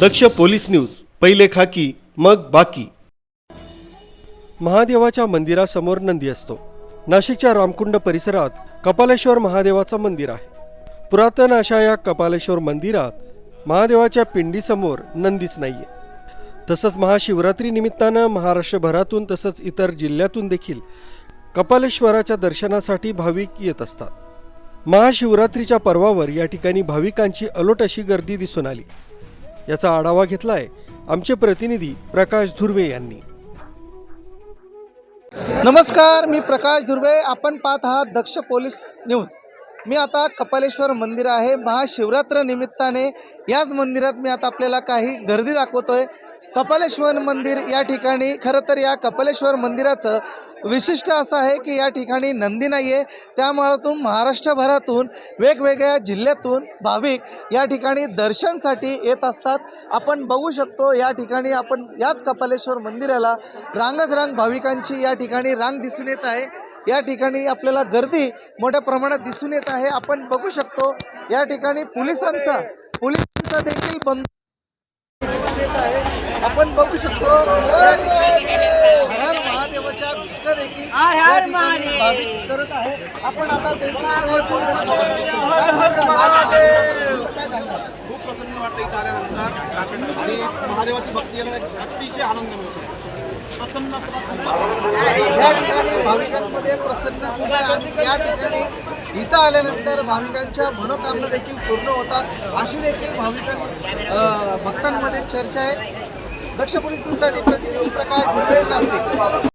दक्ष police news पहिले खाकी मग बाकी. महादेवाच्या मंदिरासमोर नंदी असतो. नाशिकच्या रामकुंड परिसरात कपालेश्वर महादेवाचं मंदिर आहे. पुरातन अशा या कपालेश्वर मंदिरात महादेवाच्या पिंडीसमोर नंदीच नाहीये. तसंच महाशिवरात्री निमित्तानं महाराष्ट्रभरातून तसंच इतर जिल्ह्यातून देखील कपालेश्वराच्या दर्शनासाठी भाविक येत असतात. महाशिवरात्रीच्या पर्वावर या ठिकाणी भाविकांची अलोट अशी गर्दी दिसून आली. याचा आढावा घेतलाय आमचे प्रतिनिधी प्रकाश धुर्वे यांनी. नमस्कार मी प्रकाश धुर्वे. आपण पाहत आहात दक्ष पोलीस न्यूज. मी आता कपालेश्वर मंदिर आहे. महाशिवरात्र निमित्ताने याच मंदिरात मी आता आपल्याला काही गर्दी दाखवतोय. कपालेश्वर मंदिर या ठिकाणी खरं तर या कपालेश्वर मंदिराचं विशिष्ट असं आहे की या ठिकाणी नंदी नाही आहे त्यामुळं महाराष्ट्रभरातून वेगवेगळ्या जिल्ह्यातून भाविक या ठिकाणी दर्शनसाठी येत असतात. आपण बघू शकतो या ठिकाणी आपण याच कपालेश्वर मंदिराला रांगच रांग भाविकांची या ठिकाणी रांग दिसून येत आहे. या ठिकाणी आपल्याला गर्दी मोठ्या प्रमाणात दिसून येत आहे. आपण बघू शकतो या ठिकाणी पोलिसांचा पोलिसांचा देखील बंद येत आहे. आपण बघू शकतो या ठिकाणी हर हर महादेवाच्या घोषणा देखील या ठिकाणी भाविक करत आहे. आपण आता खूप प्रसन्न वाटतं इथं आल्यानंतर. आणि महादेवाची भक्ती अतिशय आनंद मिळतो प्रसन्न या ठिकाणी भाविकांमध्ये प्रसन्न खूप आहे आणि या ठिकाणी इथं आल्यानंतर भाविकांच्या मनोकामना देखील पूर्ण होतात. अशी देखील भाविकां भक्तांमध्ये चर्चा आहे. दक्ष पोलीस दिवसाठी प्रतिनिधी प्रकाश धुर्वे नाशिक.